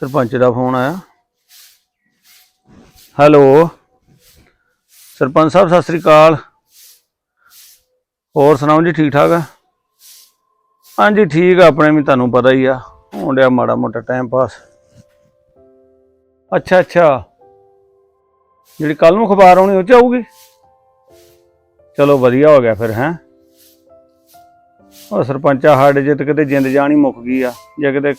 ਸਰਪੰਚ ਦਾ ਫੋਨ ਆਇਆ। ਹੈਲੋ। ਸਰਪੰਚ ਸਾਹਿਬ, ਸਤਿ ਸ੍ਰੀ ਅਕਾਲ। ਹੋਰ ਸੁਣਾਓ ਜੀ ਠੀਕ ਠਾਕ ਆ? ਹਾਂਜੀ, ਠੀਕ ਆ, ਆਪਣੇ ਵੀ ਤੁਹਾਨੂੰ ਪਤਾ ਹੀ ਆ। ਹੋਣ ਡਿਆ ਮਾੜਾ ਮੋਟਾ ਟਾਈਮ ਪਾਸ ਅੱਛਾ ਅੱਛਾ। ਜਿਹੜੀ ਕੱਲ ਨੂੰ ਅਖਬਾਰ ਆਉਣੀ, ਉਹ ਚ ਆਊਗੀ? ਚਲੋ, ਵਧੀਆ ਹੋ ਗਿਆ ਫਿਰ, ਹੈ? ਉਹ ਸਰਪੰਚਾ, ਸਾਡੇ ਜੇ ਤੇ ਕਿਤੇ ਜਿੰਦ ਜਾਣੀ ਮੁੱਕ ਗਈ ਆ। ਜੇ ਕਿਤੇ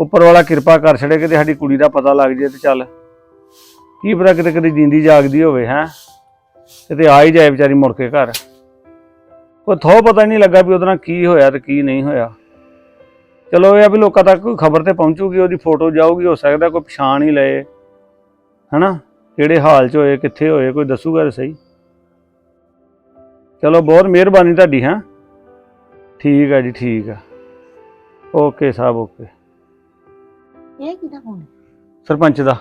ਉੱਪਰ ਵਾਲਾ ਕਿਰਪਾ ਕਰ ਛੜੇ ਕਿਤੇ ਸਾਡੀ ਕੁੜੀ ਦਾ ਪਤਾ ਲੱਗ ਜੇ ਤੇ ਚੱਲ। ਕੀ ਪਤਾ ਕਿਤੇ ਕਿਤੇ ਜਿੰਦੀ ਜਾਗਦੀ ਹੋਵੇ, ਹੈ? ਕਿਤੇ ਆ ਹੀ ਜਾਏ ਵਿਚਾਰੀ ਮੁੜ ਕੇ ਘਰ। ਕੋਈ ਥੋ ਪਤਾ ਹੀ ਨਹੀਂ ਲੱਗਾ ਵੀ ਉਹਦੇ ਨਾਲ ਕੀ ਹੋਇਆ ਤੇ ਕੀ ਨਹੀਂ ਹੋਇਆ। ਚਲੋ ਇਹ ਆ ਵੀ ਲੋਕਾਂ ਤੱਕ ਕੋਈ ਖਬਰ ਤੇ ਪਹੁੰਚੂਗੀ, ਉਹਦੀ ਫੋਟੋ ਜਾਊਗੀ, ਹੋ ਸਕਦਾ ਕੋਈ ਪਛਾਣ ਹੀ ਲਏ। ਹਨਾ? ਕਿਹੜੇ ਹਾਲ 'ਚ ਹੋਏ, ਕਿੱਥੇ ਹੋਏ, ਕੋਈ ਦੱਸੂਗਾ ਤੇ ਸਹੀ। ਚਲੋ, ਬਹੁਤ ਮਿਹਰਬਾਨੀ ਤੁਹਾਡੀ, ਹੈ? ਠੀਕ ਆ ਜੀ, ਠੀਕ ਆ। Okay sahib, okay. ਇਹ ਕਿਹਦਾ ਫੋਨ ਹੈ? ਸਰਪੰਚ ਦਾ।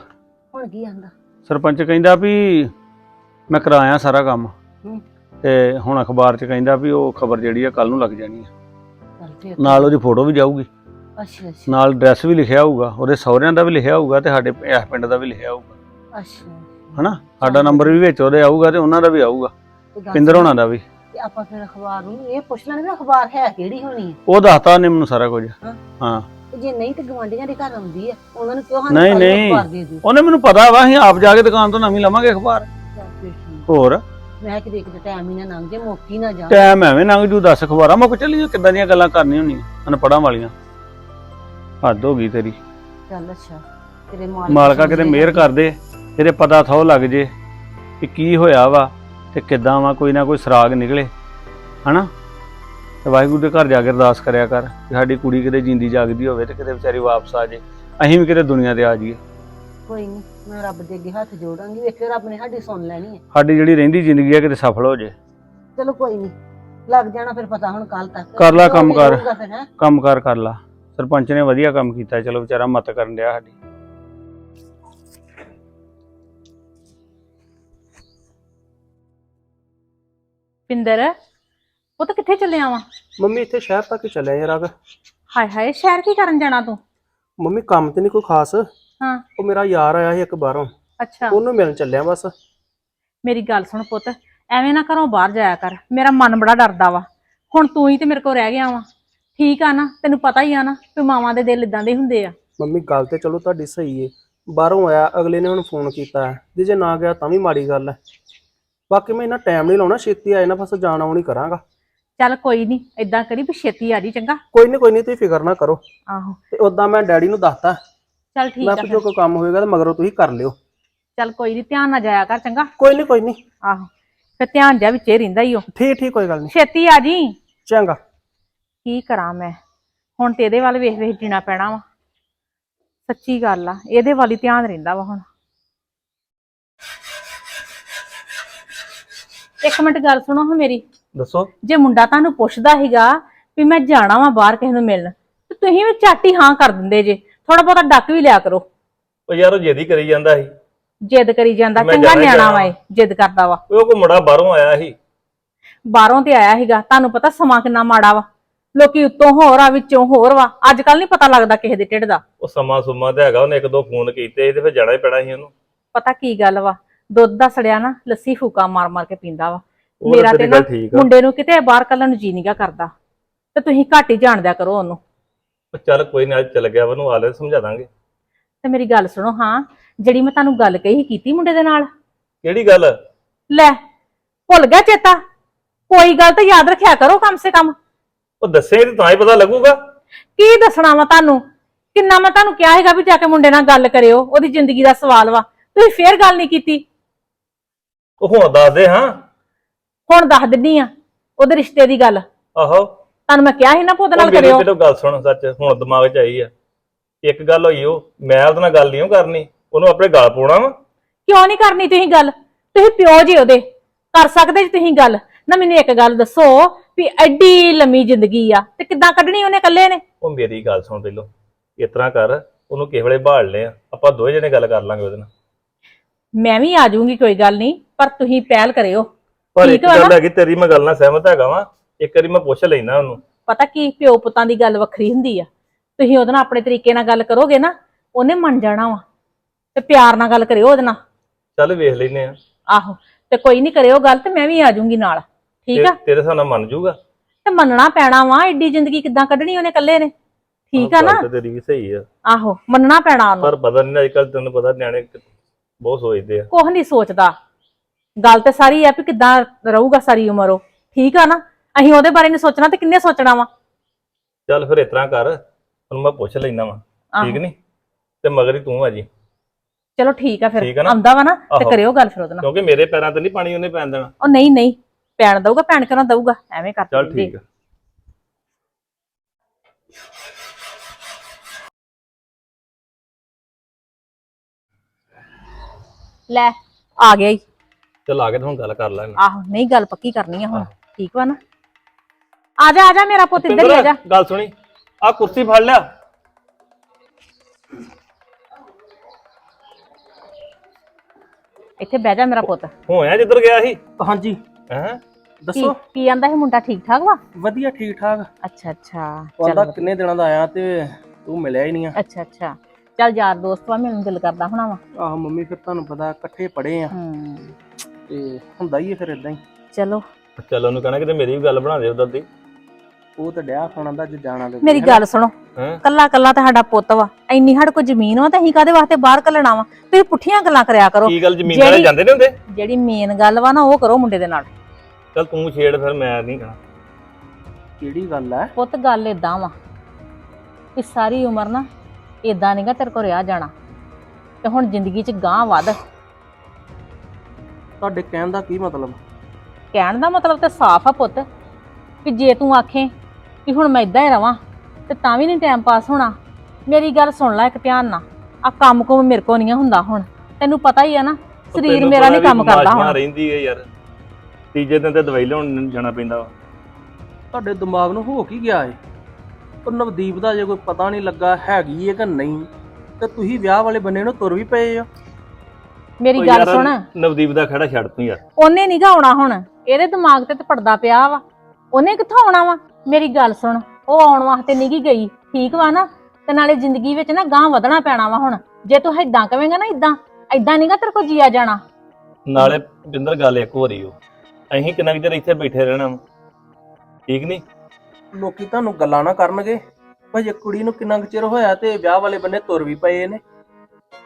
ਹੁਣ ਕੀ ਆਂਦਾ? ਸਰਪੰਚ ਕਹਿੰਦਾ ਵੀ ਮੈਂ ਕਰਾਇਆ ਸਾਰਾ ਕੰਮ। ਹੂੰ। ਤੇ ਹੁਣ ਅਖਬਾਰ 'ਚ ਕਹਿੰਦਾ ਵੀ ਉਹ ਖਬਰ ਜਿਹੜੀ ਆ ਕੱਲ ਨੂੰ ਲੱਗ ਜਾਣੀ ਆ। ਚੱਲ ਫਿਰ। ਨਾਲ ਉਹਦੀ ਫੋਟੋ ਵੀ ਜਾਊਗੀ। ਅੱਛਾ ਅੱਛਾ। ਨਾਲ ਐਡਰੈਸ ਵੀ ਲਿਖਿਆ ਹੋਊਗਾ। ਉਹਦੇ ਸਹੁਰਿਆਂ ਦਾ ਵੀ ਲਿਖਿਆ ਹੋਊਗਾ ਤੇ ਸਾਡੇ ਇਸ ਪਿੰਡ ਦਾ ਵੀ ਲਿਖਿਆ ਹੋਊਗਾ। ਅੱਛਾ ਹਨਾ? ਸਾਡਾ ਨੰਬਰ ਵੀ ਵਿੱਚ ਉਹਦੇ ਆਊਗਾ ਤੇ ਉਹਨਾਂ ਦਾ ਵੀ ਆਊਗਾ। ਤੇ ਪਿੰਦਰ ਹੋਣਾ ਦਾ ਵੀ। ਤੇ ਆਪਾਂ ਫਿਰ ਅਖਬਾਰ ਨੂੰ ਇਹ ਪੁੱਛ ਲੈਣਾ ਵੀ ਅਖਬਾਰ ਹੈ ਕਿਹੜੀ ਹੋਣੀ ਹੈ ਉਹ ਦੱਸਤਾ ਉਹਨੇ ਮੈਨੂੰ ਸਾਰਾ ਕੁਝ। ਹਾਂ। ਹਾਂ। ਤੇ ਜੇ ਨਹੀਂ ਤੇ ਗਵਾਂਢੀਆਂ ਦੇ ਘਰ ਆਉਂਦੀ ਹੈ ਉਹਨਾਂ ਨੂੰ ਕਿਉਂ ਨਹੀਂ, ਕੱਲ੍ਹ ਨਹੀਂ। ਦਿਓ ਉਹਨੇ ਮੈਨੂੰ ਪਤਾ ਵਾ ਅਸੀਂ ਆਪ ਜਾ ਕੇ ਦੁਕਾਨ ਤੋਂ ਨਵੀਂ ਲਵਾਂਗੇ ਅਖਬਾਰ। ਹੋਰ? ਮੈਂ ਕਿਤੇ ਇੱਕ ਟਾਈਮ ਹੀ ਨਾ ਲੰਘ ਜੇ ਮੋਕੀ ਨਾ ਜਾ। ਟਾਈਮ ਐਵੇਂ ਲੰਘ ਜੂ ਦੱਸ ਅਖਬਾਰਾਂ ਮੁੱਕ ਚੱਲੀਆਂ ਕਿੱਦਾਂ ਦੀਆਂ ਗੱਲਾਂ ਕਰਨੀਆਂ ਹੁੰਦੀਆਂ ਅਨਪੜਾਂ ਵਾਲੀਆਂ। ਹੱਦ ਹੋ ਗਈ ਤੇਰੀ। ਚੱਲ ਅੱਛਾ ਤੇਰੇ ਮਾਲਕ ਕਿਤੇ ਮਿਹਰ ਕਰ ਦੇ ਇਹਦੇ ਪਤਾ ਥੋ ਲੱਗ ਜੇ ਕਿ ਕੀ ਹੋਇਆ ਵਾ ਤੇ ਕਿੱਦਾਂ ਵਾ ਕੋਈ ਨਾ ਕੋਈ ਸਰਾਗ ਨਿਕਲੇ। ਹਨਾ? ਤੇ ਵਾਹਿਗੁਰੂ ਦੇ ਘਰ ਜਾ ਕੇ ਅਰਦਾਸ ਕਰਿਆ ਕਰ ਕਿ ਸਾਡੀ ਕੁੜੀ ਕਿਤੇ ਜਿੰਦੀ ਜਾਗਦੀ ਹੋਵੇ ਤੇ ਕਿਤੇ ਵਿਚਾਰੀ ਵਾਪਸ ਆ ਜੇ। ਅਸੀਂ ਵੀ ਕਿਤੇ ਦੁਨੀਆ ਤੇ ਆ ਜਾਈਏ। ਕੋਈ ਨਹੀਂ ਮੈਂ ਰੱਬ ਦੇ ਅੱਗੇ ਹੱਥ ਜੋੜਾਂਗੀ ਵੇਖਿਓ ਰੱਬ ਨੇ ਸਾਡੀ ਸੁਣ ਲੈਣੀ ਹੈ। ਸਾਡੀ ਜਿਹੜੀ ਰਹਿੰਦੀ ਜ਼ਿੰਦਗੀ ਆ ਕਿਤੇ ਸਫਲ ਹੋ ਜੇ। ਚਲੋ ਕੋਈ ਨਹੀਂ ਲੱਗ ਜਾਣਾ ਫਿਰ ਪਤਾ ਹੁਣ ਕੱਲ ਤੱਕ। ਕਰ ਲਾ ਕੰਮ ਕਰ। ਹੈਂ। ਕੰਮਕਾਰ ਕਰ ਲਾ। ਸਰਪੰਚ ਨੇ ਵਧੀਆ ਕੰਮ ਕੀਤਾ ਚਲੋ ਵਿਚਾਰਾ ਮਤ ਕਰਨ ਡਿਆ ਸਾਡੀ। ਪਿੰਦਰ ਉਹ ਤਾਂ ਕਿੱਥੇ ਚੱਲਿਆ ਵਾ ਮੰਮੀ ਇੱਥੇ ਸ਼ਹਿਰ ਤੱਕ ਚੱਲਿਆ ਯਾਰ। ਅਗ ਹਾਏ ਹਾਏ ਸ਼ਹਿਰ ਕੀ ਕਰਨ ਜਾਣਾ ਤੂੰ? ਮੰਮੀ ਕੰਮ ਤੇ ਨਹੀਂ ਕੋਈ ਖਾਸ। ਹਾਂ। ਉਹ ਮੇਰਾ ਯਾਰ ਆਇਆ ਸੀ ਇੱਕ ਬਾਹਰੋਂ। ਅੱਛਾ। ਉਹਨੂੰ ਮਿਲਣ ਚੱਲਿਆ ਬਸ। ਮੇਰੀ ਗੱਲ ਸੁਣ ਪੁੱਤ ਐਵੇਂ ਨਾ ਘਰੋਂ ਬਾਹਰ ਜਾਇਆ ਕਰ। ਮੇਰਾ ਮਨ ਬੜਾ ਡਰਦਾ ਵਾ। ਹੁਣ ਤੂੰ ਹੀ ਤੇ ਮੇਰੇ ਕੋਲ ਰਹਿ ਗਿਆ ਵਾ। ਠੀਕ ਆ ਨਾ ਤੈਨੂੰ ਪਤਾ ਹੀ ਆ ਨਾ ਕਿ ਮਾਵਾਂ ਦੇ ਦਿਲ ਇਦਾਂ ਦੇ ਹੁੰਦੇ ਆ। ਮੰਮੀ ਗੱਲ ਤੇ ਚਲੋ ਤੁਹਾਡੀ ਸਹੀ ਏ। ਬਾਹਰੋਂ ਆਇਆ ਅਗਲੇ ਨੇ ਉਹਨੂੰ ਫੋਨ ਕੀਤਾ। ਜੇ ਜੇ ਨਾ ਗਿਆ ਤਾਂ ਵੀ ਮਾੜੀ ਗੱਲ ਹੈ ਬਾਕੀ ਮੈਂ ਇਹਨਾਂ ਟਾਈਮ ਨਹੀਂ ਲਾਉਣਾ ਛੇਤੀ ਆਏ ਨਾ ਬਸ ਜਾਣਾ ਉਹ ਨਹੀਂ ਕਰਾਂਗਾ। ਚੱਲ ਕੋਈ ਨਹੀਂ ਇਦਾਂ ਕਰੀ ਵੀ ਛੇਤੀ ਆ ਜੀ ਚੰਗਾ? ਕੋਈ ਨਹੀਂ ਕੋਈ ਨਹੀਂ ਤੁਸੀਂ ਫਿਕਰ ਨਾ ਕਰੋ। ਆਹੋ। ਤੇ ਉਦਾਂ ਮੈਂ ਡੈਡੀ ਨੂੰ ਦੱਸਤਾ। ਚੱਲ ਠੀਕ ਮੈਂ ਆ ਕਿਹਾ ਫਿਰ। ਜੋ ਕੋਈ ਕੰਮ ਹੋਏਗਾ ਤਾਂ ਮਗਰੋਂ ਤੁਸੀਂ ਕਰ ਲਿਓ। ਚੱਲ ਕੋਈ ਨਹੀਂ ਧਿਆਨ ਨਾਲ ਜਾਇਆ ਕਰ ਚੰਗਾ? ਕੋਈ ਨਹੀਂ ਕੋਈ ਨਹੀਂ ਆਹੋ। ਫਿਰ ਧਿਆਨ ਜਾ ਵਿੱਚੇ ਰਹਿੰਦਾ ਹੀ ਉਹ ਠੀਕ ਠੀਕ ਕੋਈ ਗੱਲ ਨਹੀਂ ਛੇਤੀ ਆ ਜੀ। ਚੰਗਾ। ਕੀ ਕਰਾਂ ਮੈਂ? ਹੁਣ ਤੇ ਇਹਦੇ ਵੱਲ ਵੇਖ ਵੇਖ ਜੀਣਾ ਪੈਣਾ ਵਾ। ਸੱਚੀ ਗੱਲ ਆ ਇਹਦੇ ਵੱਲ ਹੀ ਧਿਆਨ ਰਹਿੰਦਾ ਵਾ ਹੁਣ। ਇੱਕ ਮਿੰਟ ਗੱਲ ਸੁਣੋ ਹਾਂ ਮੇਰੀ। ਦੱਸੋ। ਜੇ ਮੁੰਡਾ ਤੁਹਾਨੂੰ ਪੁੱਛਦਾ ਹੈਗਾ ਵੀ ਮੈਂ ਜਾਣਾ ਵਾਂ ਬਾਹਰ ਕਿਸੇ ਨੂੰ ਮਿਲਣ ਤੇ ਤੁਸੀਂ ਵੀ ਝੱਟ ਹੀ ਕਰ ਦਿੰਦੇ ਜੇ। ਥੋੜਾ ਬਹੁਤਾ ਡੱਕ ਵੀ ਲਿਆ ਕਰੋ। ਉਹ ਯਾਰ ਉਹ ਜੇਦੀ ਕਰੀ ਜਾਂਦਾ ਸੀ। ਜਿੱਦ ਕਰੀ ਜਾਂਦਾ ਮੈਂ ਚੰਗਾ ਜਾਣਾ ਹੀ ਨਿਆਣਾ ਵਾ ਇਹ ਜਿੱਦ ਕਰਦਾ ਵਾ। ਉਹ ਕੋਈ ਮੁੰਡਾ ਬਾਹਰੋਂ ਆਇਆ ਸੀ। ਬਾਹਰੋਂ ਤੇ ਆਇਆ ਹੈਗਾ ਤੁਹਾਨੂੰ ਪਤਾ ਸਮਾਂ ਕਿੰਨਾ ਮਾੜਾ ਵਾ। ਲੋਕੀ ਉੱਤੋਂ ਹੋਰ ਆ ਵਿੱਚੋਂ ਹੋਰ ਵਾ। ਅੱਜ ਕੱਲ ਨਹੀਂ ਪਤਾ ਲੱਗਦਾ ਕਿਸੇ ਦੇ ਢਿੱਡ ਦਾ। ਉਹ ਸਮਾਂ ਸੁਮਾ ਤੇ ਹੈਗਾ ਉਹਨੇ ਇੱਕ ਦੋ ਫੋਨ ਕੀਤੇ ਤੇ ਫਿਰ ਜਾਣਾ ਹੀ ਪੈਣਾ ਸੀ ਉਹਨੂੰ। ਪਤਾ ਕੀ ਗੱਲ ਵਾ ਦੁੱਧ ਦਾ ਸੜਿਆ ਨਾ ਲੱਸੀ ਫੂਕਾ ਮਾਰ ਮਾਰ ਕੇ ਪੀਂਦਾ ਵਾ। ਉਹ ਮੇਰਾ ਤੇ ਤੇਰੀ ਨਾ ਗੱਲ ਠੀਕ ਆ। ਮੁੰਡੇ ਨੂੰ ਕਿਤੇ ਬਾਹਰ ਕੱਲਣ ਨੂੰ ਜੀ ਨੀਗਾ ਕਰਦਾ। ਤੇ ਤੁਸੀਂ ਘੱਟ ਹੀ ਜਾਣਦਿਆ ਕਰੋ ਉਹਨੂੰ। ਉਹ ਚੱਲ ਕੋਈ ਨਹੀਂ ਅੱਜ ਚੱਲ ਗਿਆ ਉਹਨੂੰ ਆਲੇ ਸਮਝਾ ਦਾਂਗੇ। ਤੇ ਮੇਰੀ ਗੱਲ ਸੁਣੋ ਹਾਂ ਜਿਹੜੀ ਮੈਂ ਤੁਹਾਨੂੰ ਗੱਲ ਕਹੀ ਕੀਤੀ ਮੁੰਡੇ ਦੇ ਨਾਲ? ਕਿਹੜੀ ਗੱਲ? ਲੈ ਭੁੱਲ ਗਿਆ ਚੇਤਾ? ਕੋਈ ਗੱਲ ਤਾਂ ਯਾਦ ਰੱਖਿਆ ਕਰੋ ਕਮ ਸੇ ਕਮ। ਉਹ ਦੱਸੇ ਤੇ ਹੀ ਪਤਾ ਲੱਗੂਗਾ। ਕੀ ਦੱਸਣਾ ਵਾ ਤੁਹਾਨੂੰ? ਕਿੰਨਾ ਮੈਂ ਤੁਹਾਨੂੰ ਕਿਹਾ ਹੈਗਾ ਵੀ ਜਾ ਕੇ ਮੁੰਡੇ ਨਾਲ ਗੱਲ ਕਰਿਓ ਉਹਦੀ ਜ਼ਿੰਦਗੀ ਦਾ ਸਵਾਲ ਵਾ। ਤੁਸੀਂ ਫੇਰ ਗੱਲ ਨਹੀਂ ਕੀਤੀ। ਉਹ ਹੁਣ ਦੱਸ ਦੇ ਹਾਂ। ਹੁਣ ਦੱਸ ਦਿੰਨੀ ਆ ਉਹਦੇ ਰਿਸ਼ਤੇ ਦੀ ਗੱਲ। ਆਹੋ। ਤੁਹਾਨੂੰ ਮੈਂ ਕਿਹਾ ਸੀ ਨਾ ਉਹਦੇ ਨਾਲ ਉਹ ਮੇਰੀ ਕਰਿਓ। ਪਹਿਲਾਂ ਗੱਲ ਸੁਣ ਸੱਚ ਹੁਣ ਦਿਮਾਗ 'ਚ ਆਈ ਆ। ਇੱਕ ਗੱਲ ਹੋਈ ਉਹ ਮੈਂ ਉਹਦੇ ਨਾਲ ਗੱਲ ਨਹੀਂ ਕਰਨੀ ਉਹਨੂੰ ਆਪਣੇ ਗਾਲ ਪਾਉਣਾ ਵਾ। ਕਿਉਂ ਨਹੀਂ ਕਰਨੀ ਤੁਸੀਂ ਗੱਲ? ਤੁਸੀਂ ਪਿਓ ਜੀ ਉਹਦੇ ਕਰ ਸਕਦੇ ਜੀ ਤੁਸੀਂ ਗੱਲ। ਨਾ ਮੈਨੂੰ ਇੱਕ ਗੱਲ ਦੱਸੋ ਵੀ ਐਡੀ ਲੰਮੀ ਜ਼ਿੰਦਗੀ ਆ ਤੇ ਕਿੱਦਾਂ ਕੱਢਣੀ ਉਹਨੇ ਇਕੱਲੇ ਨੇ? ਉਹ ਮੇਰੀ ਗੱਲ ਸੁਣ ਪਹਿਲੋਂ ਇਸ ਤਰ੍ਹਾਂ ਕਰ ਉਹਨੂੰ ਕਿਸੇ ਵੇਲੇ ਭਾਲ ਲੈ ਆਪਾਂ ਦੋਵੇਂ ਜਣੇ ਗੱਲ ਕਰ ਲਾਂਗੇ ਉਹਦੇ ਨਾਲ। ਮੈਂ ਵੀ ਆ ਜਾਊਂਗੀ ਕੋਈ ਗੱਲ ਨਹੀਂ ਪਰ ਤੁਸੀਂ ਪਹਿਲ ਕਰਿਓ। ਪਰ ਠੀਕ ਇੱਕ ਵਾ ਗੱਲ ਨਾ? ਹੈਗੀ ਤੇਰੀ ਮੈਂ ਗੱਲ ਨਾਲ ਸਹਿਮਤ ਹੈਗਾ ਵਾਂ। ਇੱਕ ਵਾਰੀ ਮੈਂ ਪੁੱਛ ਲੈਣਾ ਉਹਨੂੰ। ਪਤਾ ਕੀ ਪਿਓ ਪੁੱਤਾਂ ਦੀ ਗੱਲ ਵੱਖਰੀ ਹੁੰਦੀ ਆ। ਤੁਸੀਂ ਉਹਦੇ ਨਾਲ ਆਪਣੇ ਤਰੀਕੇ ਨਾਲ ਗੱਲ ਕਰੋਗੇ ਨਾ ਉਹਨੇ ਮੰਨ ਜਾਣਾ ਵਾ। ਤੇ ਪਿਆਰ ਨਾਲ ਗੱਲ ਕਰਿਓ ਉਹਦੇ ਨਾਲ। ਚੱਲ ਵੇਖ ਲੈਨੇ ਆ। ਆਹੋ ਤੇ ਕੋਈ ਨਹੀਂ ਕਰਿਓ ਗੱਲ ਤੇ ਮੈਂ ਵੀ ਆ ਜਾਊਂਗੀ ਨਾਲ। ਠੀਕ ਆ? ਤੇਰੇ ਹਿਸਾਬ ਨਾਲ ਮੰਨ ਜੂਗਾ ਤੇ ਮੰਨਣਾ ਪੈਣਾ ਵਾ ਐਡੀ ਜ਼ਿੰਦਗੀ ਕਿੱਦਾਂ ਕੱਢਣੀ ਉਹਨੇ ਇਕੱਲੇ ਨੇ। ਠੀਕ ਆ ਨਾ ਗੱਲ ਤਾਂ ਤੇਰੀ ਵੀ ਸਹੀ ਆ। ਆਹੋ ਮੰਨਣਾ ਪੈਣਾ ਉਹਨੂੰ। ਪਰ ਪਤਾ ਨਹੀਂ ਅੱਜ ਕੱਲ ਤੈਨੂੰ ਪਤਾ ਨਿਆਣੇ ਕਿ- ਬਹੁਤ ਸੋਚਦੇ ਆ। ਕੁਝ ਨਹੀਂ ਸੋਚਦਾ। ਗੱਲ ਤੇ ਸਾਰੀ ਆ ਵੀ ਕਿੱਦਾਂ ਰਹੂਗਾ ਸਾਰੀ ਉਮਰ ਉਹ। ਠੀਕ ਆ ਨਾ? ਅਸੀਂ ਉਹਦੇ ਬਾਰੇ ਨਹੀਂ ਸੋਚਣਾ ਤੇ ਕਿੰਨੇ ਸੋਚਣਾ ਵਾ? ਚੱਲ ਫਿਰ ਇਸ ਤਰ੍ਹਾਂ ਕਰ ਹੁਣ ਮੈਂ ਪੁੱਛ ਲੈਣਾ ਵਾ। ਠੀਕ। ਨਹੀਂ ਤੇ ਮਗਰ ਹੀ ਤੂੰ ਆ ਜੀ। ਚਲੋ ਠੀਕ ਆ ਫਿਰ? ਆਉਂਦਾ ਵਾ ਨਾ ਤੇ। ਕਰਿਓ ਗੱਲ ਫਿਰ ਉਹਦੇ ਨਾਲ। ਕਿਉਂਕਿ ਮੇਰੇ ਪੈਰਾਂ ਤੇ ਨਹੀਂ ਪਾਣੀ ਉਹਨੇ ਪੈਣ ਦੇਣਾ। ਉਹ ਨਹੀਂ ਨਹੀਂ ਪੈਣ ਦਊਗਾ ਪੈਣ ਨਾ ਦਊਗਾ ਐਵੇਂ ਕਰ ਚੱਲ ਠੀਕ ਆ। ਲੈ ਆ ਗਿਆ ਈ। ਚੱਲ ਆ ਕੇ ਤੇ ਹੁਣ ਗੱਲ ਕਰ ਲੈਣਾ ਆਹੋ ਨਹੀਂ ਗੱਲ ਪੱਕੀ ਕਰਨੀ ਆ ਹੁਣ। ਠੀਕ ਵਾ ਨਾ? ਆ ਜਾ ਆ ਜਾ ਮੇਰਾ ਪੁੱਤ ਇੱਧਰ ਹੀ ਆ ਜਾ। ਗੱਲ ਸੁਣੀ। ਆ ਕੁਰਸੀ ਫੜ ਲਿਆ। ਇੱਥੇ ਬਹਿ ਜਾ ਮੇਰਾ ਪੁੱਤ। ਹੋਇਆ ਜਿੱਧਰ ਗਿਆ ਸੀ? ਹਾਂਜੀ। ਹੈ? ਕੀ ਦੱਸੋ। ਕੀ ਆਂਦਾ ਇਹ ਮੁੰਡਾ ਠੀਕ ਠਾਕ ਵਾ? ਵਧੀਆ ਠੀਕ ਠਾਕ। ਅੱਛਾ ਅੱਛਾ। ਕਹਿੰਦਾ ਚੱਲ ਕਿੰਨੇ ਦਿਨਾਂ ਦਾ ਆਇਆ ਤੇ ਤੂੰ ਮਿਲਿਆ ਹੀ ਨਹੀਂ ਆ। ਅੱਛਾ ਅੱਛਾ। ਚੱਲ ਯਾਰ ਦੋਸਤ ਵਾ ਮੈਨੂੰ ਦਿਲ ਕਰਦਾ ਹੋਣਾ ਵਾ। ਆਹ ਮੰਮੀ ਫਿਰ ਤੁਹਾਨੂੰ ਪਤਾ ਇਕੱਠੇ ਪੜੇ ਆ। ਹੂੰ। ਤੇ ਹੁੰਦਾ ਹੀ ਹੈ ਫਿਰ ਇਦਾਂ ਹੀ। ਚਲੋ। ਚੱਲ ਉਹਨੂੰ ਕਹਣਾ ਕਿਤੇ ਮੇਰੀ ਵੀ ਗੱਲ ਬਣਾ ਦੇ ਉਧਰ ਦੀ ਉਹ ਤਾਂ ਡਿਆ ਖਾਣਾ ਦਾ ਜੇ ਜਾਣਾ ਤੇ ਮੇਰੀ ਗੱਲ ਸੁਣੋ। ਹੈਂ? ਕੱਲਾ ਕੱਲਾ ਤਾਂ ਸਾਡਾ ਪੁੱਤ ਵਾ। ਇੰਨੀ ਸਾਡੇ ਕੋਲ ਜ਼ਮੀਨ ਵਾ ਤਾਂ ਅਸੀਂ ਕਾਦੇ ਵਾਸਤੇ ਬਾਹਰ ਕੱਲਣਾ ਵਾ? ਤੁਸੀਂ ਪੁੱਠੀਆਂ ਗੱਲਾਂ ਕਰਿਆ ਕਰੋ। ਕੀ ਗੱਲ ਜ਼ਮੀਨ ਵਾਲੇ ਜਿਹੜੀ- ਜਾਂਦੇ ਨੇ ਹੁੰਦੇ? ਜਿਹੜੀ ਮੇਨ ਗੱਲ ਵਾ ਨਾ ਉਹ ਕਰੋ ਮੁੰਡੇ ਦੇ ਨਾਲ। ਚੱਲ ਤੂੰ ਛੇੜ ਫਿਰ ਮੈਂ ਨਹੀਂ ਕਹਣਾ ਕਿਹੜੀ ਗੱਲ ਹੈ ਪੁੱਤ ਗੱਲ ਏਦਾਂ ਵਾ ਕਿ ਸਾਰੀ ਉਮਰ ਨਾ ਏਦਾਂ ਨਹੀਂਗਾ ਤੇਰੇ ਕੋਲ ਰਿਹਾ ਜਾਣਾ। ਤੇ ਹੁਣ ਜ਼ਿੰਦਗੀ 'ਚ ਗਾਂ ਵੱਧ। ਤੁਹਾਡੇ ਕਹਿਣ ਦਾ ਕੀ ਮਤਲਬ? ਕਹਿਣ ਦਾ ਮਤਲਬ ਤੇ ਸਾਫ਼ ਆ ਪੁੱਤ ਕਿ ਜੇ ਤੂੰ ਆਖੇ ਕਿ ਹੁਣ ਮੈਂ ਇਦਾਂ ਹੀ ਰਵਾਂ ਤੇ ਤਾਂ ਵੀ ਨਹੀਂ ਟਾਈਮ ਪਾਸ ਹੋਣਾ। ਮੇਰੀ ਗੱਲ ਸੁਣ ਲੈ ਇੱਕ ਧਿਆਨ ਨਾਲ। ਆ ਕੰਮ ਕੁਮ ਮੇਰੇ ਕੋ ਨਹੀਂ ਹੁੰਦਾ ਹੁਣ। ਤੈਨੂੰ ਪਤਾ ਹੀ ਆ ਨਾ ਸਰੀਰ ਮੇਰਾ ਨਹੀਂ ਕੰਮ ਕਰਦਾ ਹੁਣ। ਰਹਿੰਦੀ ਹੈ ਯਾਰ। ਤੀਜੇ ਦਿਨ ਤੇ ਦਵਾਈ ਲਿਆਉਣ ਜਾਣਾ ਪੈਂਦਾ ਵਾ। ਤੁਹਾਡੇ ਦਿਮਾਗ ਨੂੰ ਹੋ ਕੀ ਗਿਆ ਏ? ਉਹ ਨਵਦੀਪ ਦਾ ਜੇ ਕੋਈ ਪਤਾ ਨਹੀਂ ਲੱਗਾ ਹੈਗੀ ਏ ਕਿ ਨਹੀਂ ਤੇ ਤੁਸੀਂ ਵਿਆਹ ਵਾਲੇ ਬੰਨੇ ਨੂੰ ਤੁਰ ਵੀ ਪਏ ਆ ਮੇਰੀ ਗੱਲ ਸੁਣ। ਨਵਦੀਪ ਦਾ ਖੜਾ ਛੱਡ ਤੂੰ ਯਾਰ। ਉਹਨੇ ਨੀ ਗਾ ਆਉਣਾ ਹੁਣ। ਇਹਦੇ ਦਿਮਾਗ ਤੇ ਤੇ ਪਿਆ ਵਾ। ਉਹਨੇ ਕਿੱਥੋਂ ਆਉਣਾ ਵਾ? ਮੇਰੀ ਗੱਲ ਸੁਣ ਉਹ ਆਉਣ ਵਾਸਤੇ ਨਹੀਂ ਗੀ ਗਈ। ਠੀਕ ਵਾ ਨਾ? ਤੇ ਨਾਲੇ ਜ਼ਿੰਦਗੀ ਵਿੱਚ ਨਾ ਗਾਂ ਵਧਣਾ ਪੈਣਾ ਵਾ ਹੁਣ। ਜੇ ਤੂੰ ਏਦਾਂ ਕਵੇਂਗਾ ਨਾ ਏਦਾਂ ਏਦਾਂ ਨਹੀਂਗਾ ਤੇਰੇ ਕੋਲ ਜੀਆ ਜਾਣਾ। ਨਾਲੇ ਬਿੰਦਰ ਗੱਲ ਇੱਕ ਹੋ ਰਹੀ ਓ। ਅਸੀਂ ਕਿੰਨਾ ਕੁ ਚਿਰ ਇੱਥੇ ਬੈਠੇ ਰਹਿਣਾ ਵਾ। ਠੀਕ ਨਹੀਂ ਲੋਕੀ ਤੁਹਾਨੂੰ ਗੱਲਾਂ ਨਾ ਕਰਨਗੇ। ਭਾਈ ਕੁੜੀ ਨੂੰ ਕਿੰਨਾ ਕੁ ਚਿਰ ਹੋਇਆ ਤੇ ਵਿਆਹ ਵਾਲੇ ਬੰਨੇ ਤੁਰ ਵੀ ਪਏ ਨੇ।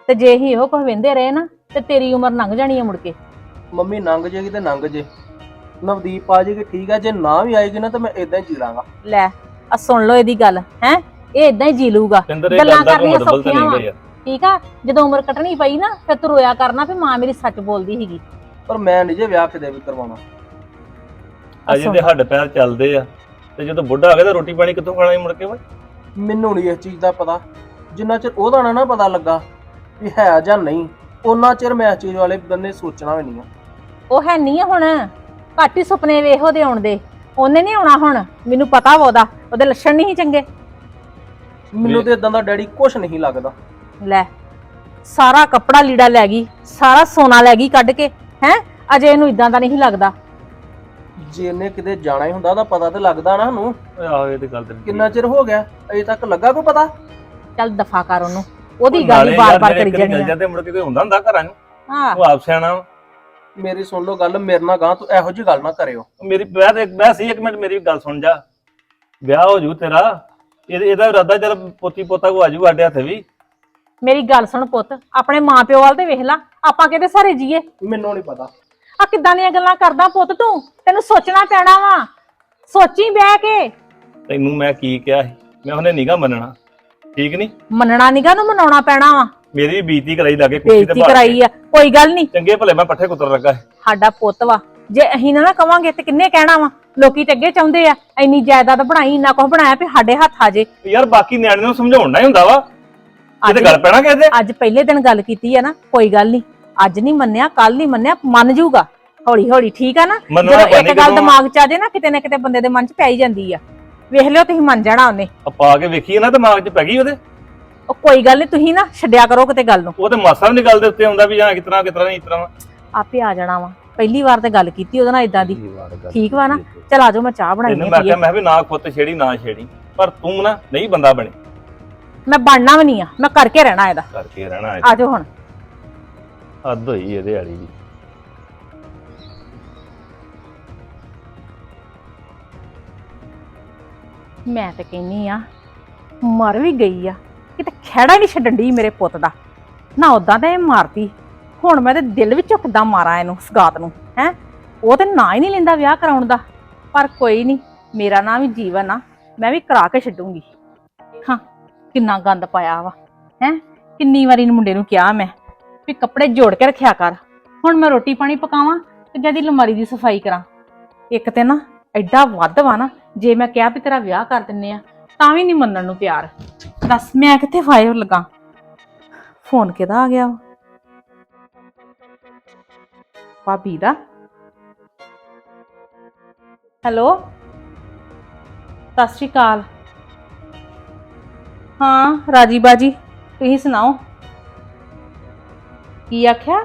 ਤੇ ਜੇ ਹੀ ਇਹੋ ਕੁਝ ਵਿੰਦੇ ਰਹੇ ਨਾ ਤੇ ਤੇਰੀ ਉਮਰ ਲੰਘ ਜਾਣੀ ਆ ਮੁੜ ਕੇ। ਮੰਮੀ ਨੰਗ ਜੇਗੀ ਤੇ ਨੰਗ ਜੇ। ਨਵਦੀਪ ਆ ਜੇਗੀ ਠੀਕ ਆ ਜੇ ਨਾ ਵੀ ਆਏਗੀ ਨਾ ਤਾਂ ਮੈਂ ਇਦਾਂ ਹੀ ਜੀ ਲਾਂਗਾ। ਲੈ ਆ ਸੁਣ ਲਓ ਇਹਦੀ ਗੱਲ ਹੈ? ਇਹ ਏਦਾਂ ਹੀ ਜੀ ਲੂਗਾ ਇਹ ਗੱਲਾਂ ਗੱਲ ਦਾ ਕੋਈ ਕਰਨੀਆਂ ਮਤਲਬ ਤਾਂ ਸੌਖੀਆਂ ਨਹੀਂ ਗਾ ਯਾਰ ਠੀਕ ਆ? ਜਦੋਂ ਉਮਰ ਕੱਟਣੀ ਪਈ ਨਾ ਫਿਰ ਤੂੰ ਰੋਇਆ ਕਰਨਾ ਵੀ ਮਾਂ ਮੇਰੀ ਸੱਚ ਬੋਲਦੀ ਸੀਗੀ। ਪਰ ਮੈਂ ਨਹੀਂ ਜੇ ਵਿਆਹ ਕਿਤੇ ਵੀ ਕਰਵਾਉਣਾ। ਅਜੇ ਤੇ ਹੱਡ ਪੈਰ ਚੱਲਦੇ ਆ। ਤੇ ਜਦੋਂ ਬੁੱਢਾ ਆ ਗਿਆ ਤਾਂ ਰੋਟੀ ਪਾਣੀ ਕਿੱਥੋਂ ਖਾਣਾ ਮੁੜ ਕੇ ਓਏ ਮੈਨੂੰ ਨਹੀਂ ਇਸ ਚੀਜ਼ ਦਾ ਪਤਾ। ਜਿੰਨਾ ਚਿਰ ਉਹਦਾ ਨਾ ਨਾ ਪਤਾ ਲੱਗਾ ਵੀ ਹੈ ਜਾਂ ਨਹੀਂ। ਉਹਨਾਂ ਚਿਰ ਮੈਂ ਇਸ ਚੀਜ਼ ਵਾਲੇ ਬੰਨੇ ਸੋਚਣਾ ਵੀ ਨਹੀਂ ਆ। ਉਹ ਹੈ ਨਹੀਂ ਆ ਹੁਣ। ਘੱਟ ਹੀ ਸੁਪਨੇ ਵੇਖ ਉਹਦੇ ਆਉਣ ਦੇ। ਉਹਨੇ ਨਹੀਂ ਆਉਣਾ ਹੁਣ। ਮੈਨੂੰ ਪਤਾ ਵਾ ਉਹਦਾ। ਉਹਦੇ ਲੱਛਣ ਨਹੀਂ ਸੀ ਚੰਗੇ। ਮੈਨੂੰ ਤੇ ਇਦਾਂ ਦਾ ਡੈਡੀ ਕੁਝ ਨਹੀਂ ਲੱਗਦਾ। ਲੈ ਸਾਰਾ ਕੱਪੜਾ ਲੀੜਾ ਲੈ ਗਈ। ਸਾਰਾ ਸੋਨਾ ਲੈ ਗਈ ਕੱਢ ਕੇ। ਹੈ? ਅਜੇ ਇਹਨੂੰ ਇਦਾਂ ਦਾ ਨਹੀਂ ਲੱਗਦਾ। ਜੇ ਇਹਨੇ ਕਿਤੇ ਜਾਣਾ ਹੀ ਹੁੰਦਾ ਤਾਂ ਪਤਾ ਤੇ ਲੱਗਦਾ ਨਾ ਸਾਨੂੰ। ਆਹੋ ਇਹ ਤੇ ਗੱਲ ਤੇਰੀ ਕਿੰਨਾ ਚਿਰ ਹੋ ਗਿਆ? ਅਜੇ ਤੱਕ ਲੱਗਾ ਕੋਈ ਪਤਾ? ਚੱਲ ਦਫਾ ਕਰ ਉਹਨੂੰ। ਉਹਦੀ ਉਹ ਗੱਲ ਹੀ ਬਾਰ-ਬਾਰ ਕਰੀ ਚੱਲ ਆ। ਜਾਂਦੇ ਮੁੜ ਕੇ ਕੋਈ ਹੁੰਦਾ ਹੁੰਦਾ ਘਰਾਂ ਨੂੰ ਹਾਂ। ਉਹ ਆਪ ਸਿਆਣਾ ਵਾ। ਮੇਰੀ ਸੁਣ ਲਓ ਗੱਲ ਮੇਰੇ ਨਾਲ ਗਾਂ ਤੂੰ ਇਹੋ ਜੀ ਗੱਲ ਨਾ ਕਰਿਓ। ਮੇਰੀ ਵਿਆਹ ਤੇ ਮੈਂ ਸੀ ਇੱਕ ਮਿੰਟ ਮੇਰੀ ਗੱਲ ਸੁਣ ਜਾ। ਵਿਆਹ ਹੋ ਜੂ ਤੇਰਾ। ਇਹ- ਇਹਦਾ ਇਰਾਦਾ ਚੱਲ ਪੋਤੀ ਪੋਤਾ ਕੋ ਆਜੂ ਸਾਡੇ ਹੱਥ ਵੀ। ਮੇਰੀ ਗੱਲ ਸੁਣ ਪੁੱਤ ਆਪਣੇ ਮਾਪਿਓ ਵੱਲ ਤੇ ਵੇਖ ਲੈ ਆਪਾਂ ਕਿਹਦੇ ਸਾਰੇ ਜੀਏ? ਮੈਨੂੰ ਨਹੀਂ ਪਤਾ। ਆ ਕਿੱਦਾਂ ਦੀਆਂ ਗੱਲਾਂ ਕਰਦਾ ਪੁੱਤ ਤੂੰ? ਤੈਨੂੰ ਸੋਚਣਾ ਪੈਣਾ ਵਾ। ਸੋਚੀ ਬਹਿ ਕੇ। ਤੈਨੂੰ ਮੈਂ ਕੀ ਕਿਹਾ ਸੀ? ਮੈਂ ਉਹਨੇ ਨੀਗਾ ਮੰਨਣਾ। ਠੀਕ ਨਹੀਂ ਮੰਨਣਾ ਨਿਗਾ ਨੂੰ ਮਨਾਉਣਾ ਪੈਣਾ ਵਾ। ਮੇਰੀ ਵੀ ਬੀਤੀ ਕਰਾਈ ਲਾਗੇ ਕੁਰਸੀ ਤੇ ਬੇਇੱਜ਼ਤੀ ਕਰਾਈ ਆ ਕੋਈ ਗੱਲ ਨਹੀਂ ਚੰਗੇ ਭਲੇ ਮੈਂ ਪੱਠੇ ਕੁੱਤਰ ਲੱਗਾ ਸੀ। ਸਾਡਾ ਪੁੱਤ ਵਾ। ਜੇ ਅਸੀਂ ਨਾ ਨਾ ਕਵਾਂਗੇ ਤੇ ਕਿੰਨੇ ਕਹਿਣਾ ਵਾ? ਲੋਕੀ ਤੇ ਅੱਗੇ ਚਾਹੁੰਦੇ ਆ ਇੰਨੀ ਜਾਇਦਾਦ ਬਣਾਈ ਇੰਨਾ ਕੁਝ ਬਣਾਇਆ ਵੀ ਸਾਡੇ ਹੱਥ ਆ ਜੇ। ਯਾਰ ਬਾਕੀ ਨਿਆਣੇ ਨੂੰ ਸਮਝਾਉਣਾ ਹੀ ਹੁੰਦਾ ਵਾ। ਇਹ ਅੱਜ ਤੇ ਗੱਲ ਪੈਣਾ ਕਿਸੇ ਅੱਜ ਪਹਿਲੇ ਦਿਨ ਗੱਲ ਕੀਤੀ ਆ ਨਾ ਕੋਈ ਗੱਲ ਨਹੀਂ ਅੱਜ ਨਹੀਂ ਮੰਨਿਆ ਕੱਲ ਨਹੀਂ ਮੰਨਿਆ ਮੰਨ ਜਾਊਗਾ। ਹੌਲੀ ਹੌਲੀ ਠੀਕ ਆ ਨਾ? ਮੰਨਣਾ ਜਦੋਂ ਪੈਣੀ ਇੱਕ ਗੱਲ ਕਦੋਂ ਆ? ਦਿਮਾਗ 'ਚ ਆ ਜੇ ਨਾ ਕਿਤੇ ਨਾ ਕਿਤੇ ਬੰਦੇ ਦੇ ਮਨ 'ਚ ਪੈ ਹੀ ਜਾਂਦੀ ਆ। ਵੇਖ ਲਿਓ ਤੁਸੀਂ ਮੰਨ ਜਾਣਾ ਉਹਨੇ। ਆ ਪਾ ਕੇ ਵੇਖੀਏ ਨਾ ਦਿਮਾਗ 'ਚ ਪੈ ਗਈ ਉਹਦੇ? ਉਹ ਕੋਈ ਗੱਲ ਨਹੀਂ ਤੁਸੀਂ ਨਾ ਛੱਡਿਆ ਕਰੋ ਕਿਤੇ ਗੱਲ ਨੂੰ। ਉਹ ਤੇ ਮਾਸਾ ਵੀ ਨੀ ਗੱਲ ਦੇ ਉੱਤੇ ਆਉਂਦਾ ਵੀ ਹਾਂ ਕਿਤਨਾ ਕਿਤਨਾ ਨਹੀਂ ਇਤਨਾ ਵਾ। ਆਪੇ ਆ ਜਾਣਾ ਵਾ। ਪਹਿਲੀ ਵਾਰ ਤੇ ਗੱਲ ਕੀਤੀ ਉਹਦੇ ਨਾਲ ਇਦਾਂ ਦੀ। ਠੀਕ ਵਾ ਨਾ? ਚਲ ਆਜੋ ਮੈਂ ਚਾਹ ਬਣਾਈ ਤੈਨੂੰ ਆ ਮੈਂ ਮੈਂ ਵੀ ਨਾ ਖੁੱਤ ਛੇੜੀ ਨਾ ਛੇੜੀ। ਪਰ ਤੂੰ ਨਾ ਨਹੀਂ ਬੰਦਾ ਬਣੇ। ਮੈਂ ਬਣਨਾ ਵੀ ਨਹੀਂ ਆ ਮੈਂ ਕਰਕੇ ਰਹਿਣਾ ਇਹਦਾ। ਕਰਕੇ ਰਹਿਣਾ ਆ ਜਾਓ ਹੁਣ। ਹੱਦ ਹੋਈ ਇਹਦੇ ਵਾਲੀ ਦੀ ਮੈਂ ਤੇ ਕਹਿੰਨੀ ਆ, ਮਰ ਵੀ ਗਈ ਆ। ਕਿਤੇ ਖਹਿੜਾ ਹੀ ਨਹੀਂ ਛੱਡਣ ਡਈ ਮੇਰੇ ਪੁੱਤ ਦਾ। ਨਾ ਉਦਾਂ ਤਾਂ ਇਹ ਮਾਰਤੀ ਹੁਣ ਮੈਂ ਤੇ ਦਿਲ ਵਿੱਚੋਂ ਕਿੱਦਾਂ ਮਾਰਾਂ ਇਹਨੂੰ ਸਗਾਤ ਨੂੰ, ਹੈ? ਉਹ ਤੇ ਨਾ ਹੀ ਨਹੀਂ ਲੈਂਦਾ ਵਿਆਹ ਕਰਾਉਣ ਦਾ। ਪਰ ਕੋਈ ਨਹੀਂ, ਮੇਰਾ ਨਾਂ ਵੀ ਜੀਵਨ ਆ, ਮੈਂ ਵੀ ਕਰਾ ਕੇ ਛੱਡੂੰਗੀ। ਹਾਂ, ਕਿੰਨਾ ਗੰਦ ਪਾਇਆ ਵਾ, ਹੈ? ਕਿੰਨੀ ਵਾਰੀ ਇਹਨੂੰ ਮੁੰਡੇ ਨੂੰ ਕਿਹਾ ਮੈਂ ਵੀ ਕੱਪੜੇ ਜੋੜ ਕੇ ਰੱਖਿਆ ਕਰ। ਹੁਣ ਮੈਂ ਰੋਟੀ ਪਾਣੀ ਪਕਾਵਾਂ ਤੇ ਜਦੀ ਲਮਾਰੀ ਦੀ ਸਫ਼ਾਈ ਕਰਾਂ। ਇੱਕ ਤੇ ਨਾ ਐਡਾ ਵੱਧ ਵਾ ਨਾ ਜੇ ਮੈਂ ਕਿਹਾ ਵੀ ਤੇਰਾ ਵਿਆਹ ਕਰ ਦਿੰਨੇ ਆ, ਤਾਂ ਵੀ ਨਹੀਂ ਮੰਨਣ ਨੂੰ ਤਿਆਰ। ਦੱਸ, ਮੈਂ ਕਿੱਥੇ ਫਾਇਰ ਲੱਗਾ? ਫੋਨ ਕਿਹਦਾ ਆ ਗਿਆ ਭਾਬੀ ਦਾ? ਹੈਲੋ? ਸਤਿ ਸ਼੍ਰੀ ਅਕਾਲ। ਹਾਂ, ਰਾਜੀ ਬਾਜੀ, ਤੁਸੀਂ ਸੁਣਾਓ? ਕੀ ਆਖਿਆ?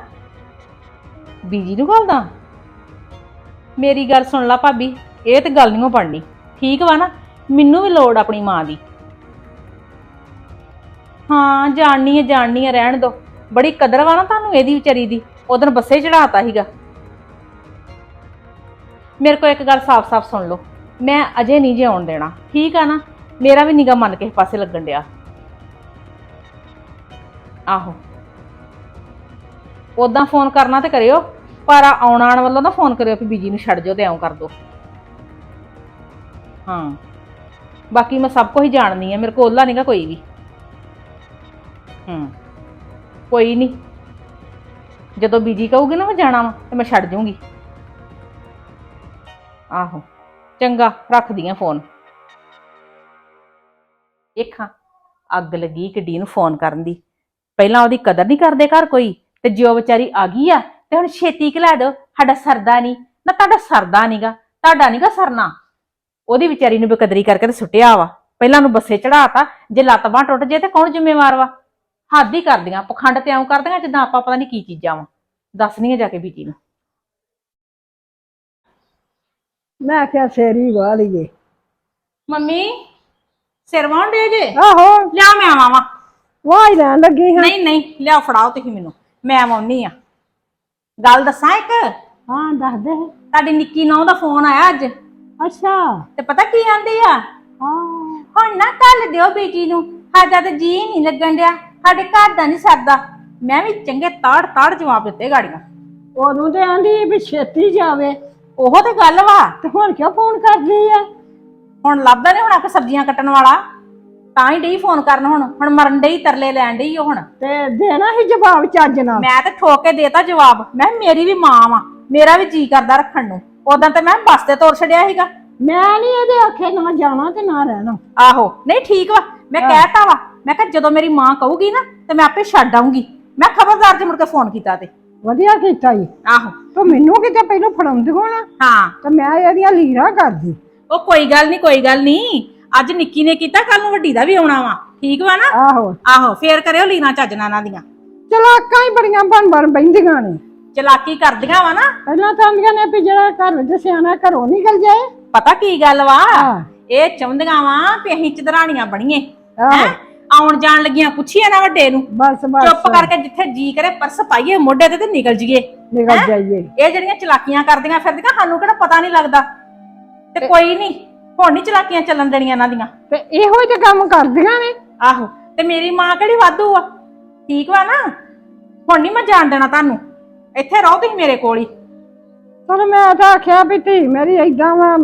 ਬੀਜੀ ਨੂੰ ਗੱਲ ਦਾ? ਮੇਰੀ ਗੱਲ ਸੁਣ ਲਾ ਭਾਬੀ, ਇਹ ਤੇ ਗੱਲ ਨਹੀਂ ਉਹ ਪੜਨੀ ਠੀਕ ਵਾ ਨਾ, ਮੈਨੂੰ ਵੀ ਲੋੜ ਆਪਣੀ ਮਾਂ ਦੀ। ਹਾਂ, ਜਾਣਨੀ ਹੈ ਜਾਣਨੀ ਹੈ, ਰਹਿਣ ਦੋ। ਬੜੀ ਕਦਰ ਵਾ ਨਾ ਤੁਹਾਨੂੰ ਇਹਦੀ ਵਿਚਾਰੀ ਦੀ ਉਦੋਂ ਬੱਸੇ ਚੜਾਤਾ ਸੀਗਾ। ਮੇਰੇ ਕੋ ਇੱਕ ਗੱਲ ਸਾਫ਼-ਸਾਫ਼ ਸੁਣ ਲਓ, ਮੈਂ ਅਜੇ ਨਹੀਂ ਜੇ ਆਉਣ ਦੇਣਾ, ਠੀਕ ਆ ਨਾ? ਮੇਰਾ ਵੀ ਨਿਗਾ ਮਨ ਕਿਸੇ ਪਾਸੇ ਲੱਗਣ ਡਿਆ। ਆਹੋ। ਉਦਾਂ ਫੋਨ ਕਰਨਾ ਤੇ ਕਰਿਓ, ਪਰ ਆਉਣ ਆਣ ਵੱਲੋਂ ਨਾ ਫੋਨ ਕਰਿਓ ਕਿ ਬੀਜੀ ਨੂੰ ਛੱਡ ਜਾਓ ਤੇ ਐਂ ਕਰ ਦਿਓ। ਹਾਂ। ਬਾਕੀ ਮੈਂ ਸਭ ਕੁਝ ਜਾਣਦੀ ਆ ਮੇਰੇ ਕੋਲ ਉਹਲਾ ਨਹੀਂਗਾ ਕੋਈ ਵੀ। ਹੂੰ। ਕੋਈ ਨਹੀਂ ਜਦੋਂ ਬੀਜੀ ਕਹੂਗੀ ਨਾ ਮੈਂ ਜਾਣਾ ਵਾ, ਤੇ ਮੈਂ ਛੱਡ ਜੂੰਗੀ। ਆਹੋ। ਚੰਗਾ, ਰੱਖਦੀ ਆ ਫੋਨ। ਦੇਖਾਂ, ਅੱਗ ਲੱਗੀ ਕਿੱਡੀ ਨੂੰ ਫੋਨ ਕਰਨ ਦੀ। ਪਹਿਲਾਂ ਉਹਦੀ ਕਦਰ ਨਹੀਂ ਕਰਦੇ ਘਰ ਕੋਈ, ਤੇ ਜਿਉ ਵਿਚਾਰੀ ਆ ਗਈ ਆ, ਤੇ ਹੁਣ ਛੇਤੀ ਘਲਾ ਦਿਓ, ਸਾਡਾ ਸਰਦਾ ਨਹੀਂ ਨਾ ਤੁਹਾਡਾ ਸਰਦਾ ਨਹੀਂਗਾ ਤੁਹਾਡਾ ਨਹੀਂਗਾ ਸਰਨਾ। ਉਹਦੀ ਵਿਚਾਰੀ ਨੂੰ ਬੇਕਦਰੀ ਕਰਕੇ ਤੇ ਸੁੱਟਿਆ ਵਾ। ਪਹਿਲਾਂ ਨੂੰ ਬੱਸੇ ਚੜਾਤਾ ਜੇ ਲੱਤ ਬਾਂਹ ਟੁੱਟ ਜੇ ਤੇ ਕੌਣ ਜ਼ਿੰਮੇਵਾਰ ਵਾ? ਹੱਦ ਹੀ ਕਰਦੀਆਂ ਪਖੰਡ ਤੇ ਆਉਂ ਕਰਦੀਆਂ ਜਿੱਦਾਂ ਆਪਾਂ ਪਤਾ ਨਹੀਂ ਕੀ ਚੀਜ਼ਾਂ ਵਾ। ਦੱਸਣੀਆਂ ਜਾ ਕੇ ਬੀਜੀ ਨੂੰ। ਮੈਂ ਕਿਹਾ ਸੇਰੀ ਵਾਹ ਲਈਏ। ਮੰਮੀ ਸਿਰ ਵਾਉਂਦੇ ਜੇ? ਆਹੋ। ਲਿਆ ਮੈਂ ਆਵਾਂ। ਵਾ ਵਾਹ ਹੀ ਲੈਣ ਲੱਗੀ ਹਾਂ। ਨਹੀਂ ਨਹੀਂ ਲਿਆ ਫੜਾਓ ਤੁਸੀਂ ਮੈਨੂੰ। ਮੈਂ ਆਉਣੀ ਆ। ਗੱਲ ਦੱਸਾਂ ਇੱਕ? ਹਾਂ ਦੱਸ ਦੇ। ਤੁਹਾਡੀ ਨਿੱਕੀ ਨੌਂ ਦਾ ਫੋਨ ਆਇਆ ਅੱਜ? ਅੱਛਾ। ਤੇ ਪਤਾ ਕੀ ਆਂਦੀ ਆ? ਹਾਂ। ਹੁਣ ਨਾ ਕੱਲ ਦਿਓ ਬੇਟੀ ਨੂੰ। ਸਾਡਾ ਤੇ ਜੀ ਨਹੀਂ ਲੱਗਣ ਡਿਆ। ਸਾਡੇ ਘਰ ਦਾ ਨਹੀਂ ਸਰਦਾ। ਮੈਂ ਵੀ ਚੰਗੇ ਤਾੜ ਤਾੜ ਜਵਾਬ ਦਿੱਤੇ ਗਾੜੀਆਂ। ਉਹਨੂੰ ਤੇ ਆਂਦੀ ਵੀ ਛੇਤੀ ਜਾਵੇ। ਉਹ ਤੇ ਗੱਲ ਵਾ। ਤੇ ਹੁਣ ਕਿਉਂ ਫੋਨ ਕਰਦੀ ਆ? ਹੁਣ ਲੱਭਦਾ ਨਹੀਂ ਹੁਣ ਆ ਕੇ ਸਬਜ਼ੀਆਂ ਕੱਟਣ ਵਾਲਾ। ਤਾਂ ਹੀ ਡਈ ਫੋਨ ਕਰਨ ਹੁਣ। ਹੁਣ ਮਰਨ ਡਈ ਤਰਲੇ ਲੈਣ ਡਈ ਉਹ ਹੁਣ। ਤੇ ਦੇਣਾ ਹੀ ਜਵਾਬ ਚੱਜ ਨਾਲ। ਮੈਂ ਤੇ ਠੋਕ ਕੇ ਦੇਤਾ ਜਵਾਬ। ਮੈਂ ਕਿਹਾ ਮੇਰੀ ਵੀ ਮਾਂ ਵਾ। ਮੇਰਾ ਵੀ ਜੀ ਕਰਦਾ ਰੱਖਣ ਨੂੰ। ਉਦੋਂ ਤੇ ਮੈਂ ਬੱਸ ਤੇ ਤੋਰ ਛੜਿਆ ਸੀਗਾ। ਮੈਂ ਨਹੀਂ ਇਹਦੇ ਆਖੇ ਨਾ ਜਾਣਾ ਤੇ ਨਾ ਰਹਿਣਾ। ਆਹੋ ਨਹੀਂ ਠੀਕ ਵਾ ਮੈਂ ਕਹਿਤਾ ਵਾ ਮੈਂ ਕਿਹਾ ਜਦੋਂ ਮੇਰੀ ਮਾਂ ਕਹੂਗੀ ਨਾ ਤੇ ਮੈਂ ਆਪੇ ਛੱਡ ਆਉਂਗੀ ਮੈਂ ਖਬਰਦਾਰ ਜੇ ਮੁੜ ਕੇ ਫੋਨ ਕੀਤਾ ਤੇ। ਵਧੀਆ ਕੀਤਾ ਜੀ ਆਹੋ। ਤੂੰ ਮੈਨੂੰ ਕਿਤੇ ਪਹਿਲਾਂ ਫੜਾਉਂਦੀ ਹੋਣਾ ਹਾਂ। ਤੇ ਮੈਂ ਇਹਦੀਆਂ ਲੀਰਾਂ ਕਰਦੀ। ਉਹ ਕੋਈ ਗੱਲ ਨਹੀਂ ਕੋਈ ਗੱਲ ਨਹੀਂ। ਅੱਜ ਨਿੱਕੀ ਨੇ ਕੀਤਾ ਕੱਲ ਨੂੰ ਵੱਡੀ ਦਾ ਵੀ ਆਉਣਾ ਵਾ। ਠੀਕ ਵਾ ਨਾ? ਆਹੋ। ਆਹੋ ਫੇਰ ਕਰਿਓ ਲੀਨਾ ਚੱਜਣਾ ਇਹਨਾਂ ਦੀਆਂ। ਚਲਾਕਾਂ ਹੀ ਬੜੀਆਂ ਬਣ ਬਣ ਬੈਂਦੀਆਂ ਨੇ। ਚਲਾਕੀ ਕਰਦੀਆਂ ਵਾ ਨਾ। ਪਹਿਲਾਂ ਤਾਂ ਆਂਦੀਆਂ ਨੇ ਵੀ ਜਿਹੜਾ ਘਰ ਵਿੱਚ ਸਿਆਣਾ ਘਰੋਂ ਨਿਕਲ ਜਾਏ। ਪਤਾ ਕੀ ਗੱਲ ਵਾ? ਹਾਂ। ਇਹ ਚਾਹੁੰਦੀਆਂ ਵਾ ਵੀ ਅਸੀਂ ਚਦਰਾਣੀਆਂ ਬਣੀਏ ਆਹੋ। ਹੈਂ? ਆਉਣ ਜਾਣ ਲੱਗੀਆਂ ਪੁੱਛੀਏ ਨਾ ਵੱਡੇ ਨੂੰ। ਬਸ ਬਸ। ਚੁੱਪ ਕਰਕੇ ਜਿੱਥੇ ਜੀ ਕਰੇ ਪਰਸ ਪਾਈਏ ਮੋਢੇ ਤੇ ਤੇ ਨਿਕਲ ਜੀਏ ਨਿਕਲ ਜਾਈਏ। ਇਹ ਜਿਹੜੀਆਂ ਚਲਾਕੀਆਂ ਕਰਦੀਆਂ ਫਿਰਦੀਆਂ ਸਾਨੂੰ ਕਿਹੜਾ ਪਤਾ ਨਹੀਂ ਲੱਗਦਾ। ਤੇ ਕੋਈ ਨਹੀਂ ਹੁਣ ਨਹੀਂ ਚਲਾਕੀਆਂ ਚੱਲਣ ਦੇਣੀਆਂ ਇਹਨਾਂ ਦੀਆਂ। ਤੇ ਇਹੋ ਹੀ ਤੇ ਕੰਮ ਕਰਦੀਆਂ ਨੇ। ਆਹੋ ਤੇ ਮੇਰੀ ਮਾਂ ਕਿਹੜੀ ਵਾਧੂ ਆ? ਠੀਕ ਵਾ ਨਾ? ਹੁਣ ਨਹੀਂ ਮੈਂ ਜਾਣ ਦੇਣਾ ਤੁਹਾਨੂੰ। ਇੱਥੇ ਰਹੋ ਤੁਸੀਂ ਮੇਰੇ ਕੋਲ ਹੀ। ਪਰ ਮੈਂ ਤਾਂ ਆਖਿਆ ਵੀ ਧੀ ਮੇਰੀ ਏਦਾਂ ਵਾ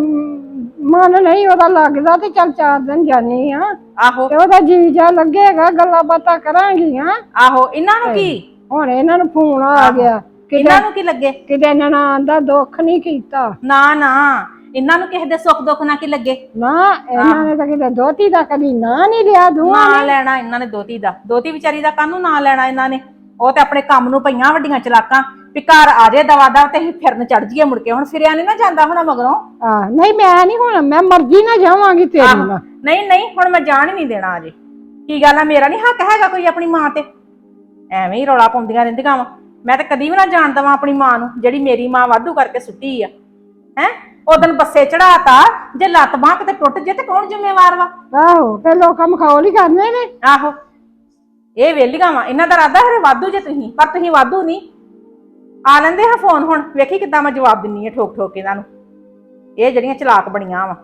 ਮਨ ਨਹੀਂ ਉਹਦਾ ਲੱਗਦਾ ਤੇ ਚੱਲ ਚਾਰ ਦਿਨ ਜਾਨੀ ਆ। ਆਹੋ। ਤੇ ਉਹਦਾ ਜੀ ਜਾ ਲੱਗੇਗਾ ਗੱਲਾਂ ਬਾਤਾਂ ਕਰਾਂਗੀਆਂ। ਆਹੋ ਇਹਨਾਂ ਨੂੰ ਕੀ? ਹੁਣ ਇਹਨਾਂ ਨੂੰ ਫੋਨ ਆ ਗਿਆ। ਇਹਨਾਂ ਨੂੰ ਕੀ ਲੱਗੇ? ਕਿਤੇ ਨਨਾਣ ਦਾ ਦੁੱਖ ਨਹੀਂ ਕੀਤਾ। ਨਾ ਨਾ। ਇਹਨਾਂ ਨੂੰ ਕਿਸੇ ਦੇ ਸੁੱਖ ਦੁੱਖ ਨਾ ਕੀ ਲੱਗੇ? ਨਾ ਇਹਨਾਂ ਨੇ ਤਾਂ ਕਿਤੇ ਦੋਤੀ ਦਾ ਕਦੀ ਨਾ ਨਹੀਂ ਲਿਆ ਦੂਆ ਨਾ ਲੈਣਾ ਇਹਨਾਂ ਨੇ ਦੋਤੀ ਦਾ। ਦੋਤੀ ਵਿਚਾਰੀ ਦਾ ਕਾਹਨੂੰ ਨਾ ਲੈਣਾ ਇਹਨਾਂ ਨੇ? ਉਹ ਤੇ ਆਪਣੇ ਕੰਮ ਨੂੰ ਪਈਆਂ ਵੱਡੀਆਂ ਚਲਾਕਾਂ ਵੀ ਘਰ ਆ ਜੇ ਦਵਾ ਦਵ ਤੇ ਅਸੀਂ ਫਿਰਨ ਚੜ ਜੀਏ ਮੁੜ ਕੇ। ਹੁਣ ਫਿਰਿਆ ਨਹੀਂ ਨਾ ਜਾਂਦਾ ਹੁਣ ਮਗਰੋਂ। ਆ ਨਹੀਂ ਮੈਂ ਨਹੀਂ ਹੁਣ ਮੈਂ ਮਰਜ਼ੀ ਨਾਲ ਜਾਵਾਂਗੀ ਤੇਰੀ ਆਹੋ। ਨਾਲ। ਨਹੀਂ ਨਹੀਂ ਹੁਣ ਮੈਂ ਜਾਣ ਹੀ ਨਹੀਂ ਦੇਣਾ ਅਜੇ। ਕੀ ਗੱਲ ਆ ਮੇਰਾ ਨਹੀਂ ਹੱਕ ਹੈਗਾ ਕੋਈ ਆਪਣੀ ਮਾਂ ਤੇ? ਐਵੇਂ ਹੀ ਰੌਲਾ ਪਾਉਂਦੀਆਂ ਰਹਿੰਦੀਆਂ ਵਾ। ਮੈਂ ਤਾਂ ਕਦੀ ਵੀ ਨਾ ਜਾਣ ਦੇਵਾਂ ਆਪਣੀ ਮਾਂ ਨੂੰ ਜਿਹੜੀ ਮੇਰੀ ਮਾਂ ਵਾਧੂ ਕਰਕੇ ਸੁੱਟੀ ਆ। ਹੈ? ਉਦੋਂ ਬੱਸੇ ਚੜਾਤਾ ਜੇ ਲੱਤ ਬਾਂਹ ਕਿਤੇ ਟੁੱਟ ਜੇ ਤੇ ਕੌਣ ਜ਼ਿੰਮੇਵਾਰ ਵਾ? ਆਹੋ ਤੇ ਲੋਕਾਂ ਮਖੌਲ ਹੀ ਕਰਨੇ ਨੇ। ਆਹੋ। ਇਹ ਵੇਲੀਆਂ ਵਾ ਇਹਨਾਂ ਦਾ ਰਾਦਾ ਹਰੇ ਵਾਧੂ ਜੇ ਤੁਸੀਂ ਪਰ ਤੁਸੀਂ ਵਾਧੂ ਨਹੀਂ। ਆ ਲੈਂਦੇ ਹਾਂ ਫੋਨ ਹੁਣ ਵੇਖੀ ਕਿੱਦਾਂ ਮੈਂ ਜਵਾਬ ਦਿੰਨੀ ਆ ਠੋਕ ਠੋਕ ਇਹਨਾਂ ਨੂੰ। ਇਹ ਜਿਹੜੀਆਂ ਚਲਾਕ ਬਣੀਆਂ ਵਾ।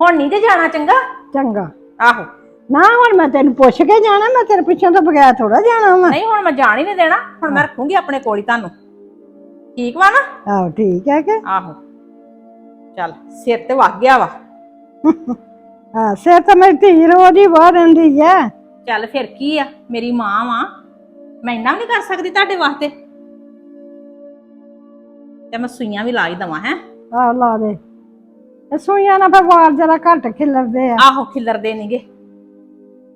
ਹੁਣ ਨਹੀਂ ਤੇ ਜਾਣਾ ਚੰਗਾ? ਚੰਗਾ। ਆਹੋ। ਨਾ ਹੁਣ ਮੈਂ ਤੈਨੂੰ ਪੁੱਛ ਕੇ ਜਾਣਾ ਮੈਂ ਤੇਰੇ ਪਿੱਛੋਂ ਤੋਂ ਬਗੈਰ ਥੋੜਾ ਜਾਣਾ ਵਾ। ਨਹੀਂ ਹੁਣ ਮੈਂ ਜਾਣ ਹੀ ਨਹੀਂ ਦੇਣਾ ਹੁਣ ਮੈਂ ਰੱਖੂੰਗੀ ਆਪਣੇ ਕੋਲ ਹੀ ਤੁਹਾਨੂੰ। ਠੀਕ ਵਾ ਨਾ? ਆਹੋ ਠੀਕ ਹੈ ਕਿ? ਆਹੋ। ਚੱਲ ਸਿਰ ਤੇ ਵਗ ਗਿਆ ਵਾ। ਹਾਂ ਸਿਰ ਤਾਂ ਮੇਰੀ ਧੀ ਰੋਜ਼ ਹੀ ਬਹੁਤ ਰਹਿੰਦੀ ਹੈ। ਚੱਲ ਫਿਰ ਕੀ ਆ? ਮੇਰੀ ਮਾਂ ਵਾ। ਮੈਂ ਇੰਨਾ ਵੀ ਨਹੀਂ ਕਰ ਸਕਦੀ ਤੁਹਾਡੇ ਵਾਸਤੇ। ਤੇ ਮੈਂ ਸੂਈਆਂ ਵੀ ਲਾ ਹੀ ਦਵਾਂ ਹੈ? ਆਹ ਲਾ ਦੇ। ਇਹ ਸੂਈਆਂ ਨਾਲ ਫਿਰ ਵਾਲ ਜਰਾ ਘੱਟ ਖਿਲਰਦੇ ਆ। ਆਹੋ ਖਿਲਰਦੇ ਨਹੀਂਗੇ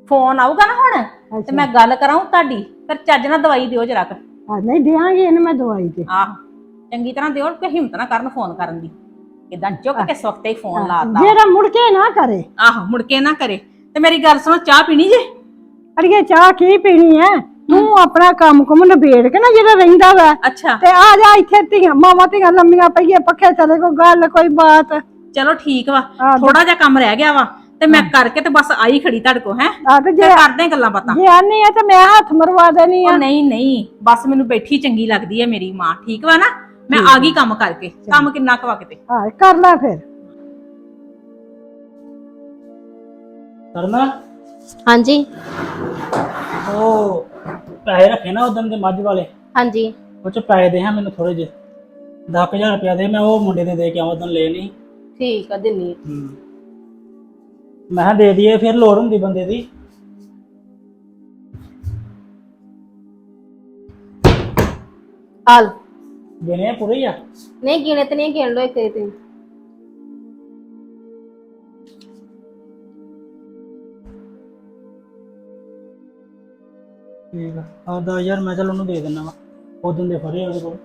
ਫੋਨ ਆਊਗਾ ਨਾ ਹੁਣ? ਤੇ। ਮੈਂ ਗੱਲ ਕਰਾਂ ਤੁਹਾਡੀ। ਫਿਰ ਚੱਜ ਨਾਲ ਦਵਾਈ ਦਿਓ ਜਰਾ ਕੁ। ਆ ਨਹੀਂ ਦਿਆਂਗੀ ਇਹਨੂੰ ਮੈਂ ਦਵਾਈ ਤੇ। ਆਹੋ ਚੰਗੀ ਤਰ੍ਹਾਂ ਦਿਓ ਕਿ ਹਿੰਮਤ ਨਾ ਕਰਨ ਫੋਨ ਕਰਨ ਦੀ। ਇਦਾਂ ਚੁੱਕ ਕੇ ਸਵਖਤੇ ਹੀ ਫੋਨ ਲਾਤਾ। ਜਿਹੜਾ ਮੁੜ ਕੇ ਨਾ ਕਰੇ। ਆਹੋ ਮੁੜ ਕੇ ਨਾ ਕਰੇ। ਤੇ ਮੇਰੀ ਗੱਲ ਸੁਣੋ ਚਾਹ ਪੀਣੀ ਜੇ? ਅੜੀਏ ਚਾਹ ਕੀ ਪੀਣੀ ਐ? ਤੂੰ ਆਪਣਾ ਕੰਮ ਕੁਮ ਨਿਬੇੜ ਕੇ ਨਾ ਜਿਹੜਾ ਰਹਿੰਦਾ ਵਾ। ਅੱਛਾ। ਤੇ ਆ ਜਾ ਇੱਥੇ ਧੀਆਂ ਮਾਵਾਂ ਧੀਆਂ ਲੰਮੀਆਂ ਪਈਏ ਪੱਖੇ ਥੱਲੇ ਕੋਈ ਗੱਲ ਕੋਈ ਬਾਤ। ਚਲੋ ਠੀਕ ਵਾ। ਥੋੜਾ ਜਿਹਾ ਕੰਮ ਰਹਿ ਗਿਆ ਵਾ ਤੇ ਮੈਂ ਕਰਕੇ ਤੇ ਬਸ ਆਈ ਖੜੀ ਤੁਹਾਡੇ ਕੋ ਹੈ? ਆ ਤੇ ਜੇ ਕਰਦੇ ਹਾਂ ਗੱਲਾਂ ਬਾਤਾਂ। ਜੇ ਆਨੀ ਆ ਤੇ ਮੈਂ ਹੱਥ ਮਰਵਾ ਦੇਣੀ ਆ। ਨਹੀਂ ਨਹੀਂ। ਬਸ ਮੈਨੂੰ ਬੈਠੀ ਚੰਗੀ ਲੱਗਦੀ ਹੈ ਮੇਰੀ ਮਾਂ ਠੀਕ ਵਾ ਨਾ? ਮੈਂ ਆ ਗਈ ਕੰਮ ਕਰਕੇ। ਕੰਮ ਕਿੰਨਾ ਕੁ ਵਾ ਕਿਤੇ? ਹਾਂ ਕਰ ਲੈ ਫਿਰ। ਕਰਨਾ? ਹਾਂਜੀ। ਉਹ ਪੈਸੇ ਰੱਖੇ ਨਾ ਉਦੋਂ ਦੇ ਮੱਝ ਵਾਲੇ। ਹਾਂਜੀ। ਉਹ ਚ ਪੈਸੇ ਦੇ ਹਾਂ ਮੈਨੂੰ ਥੋੜੇ ਜਿਹੇ। 10000 ਰੁਪਇਆ ਦੇ ਮੈਂ ਉਹ ਮੁੰਡੇ ਦੇ ਦੇ ਕੇ ਆਵਾਂ ਉਦੋਂ ਲੈ ਨਹੀਂ ਠੀਕ ਆ ਦਿੰਨੀ ਮੈਂ ਕਿਹਾ ਦੇ ਦਈਏ ਫਿਰ ਲੋੜ ਹੁੰਦੀ ਬੰਦੇ ਦੀ। ਆਲ। ਆ ਪੂਰੇ ਹੀ ਆ? ਨਹੀਂ ਗਿਣੇ ਤੇ ਨਹੀਂ ਗਿਣ ਲੋ ਇੱਕ ਤੇ ਠੀਕ ਆ। ਆ 10000 ਮੈਂ ਚਲ ਉਹਨੂੰ ਦੇ ਦਿੰਦਾ ਵਾ। ਉਦੋਂ ਦੇ ਫੜੇ ਉਹਦੇ ਕੋਲ।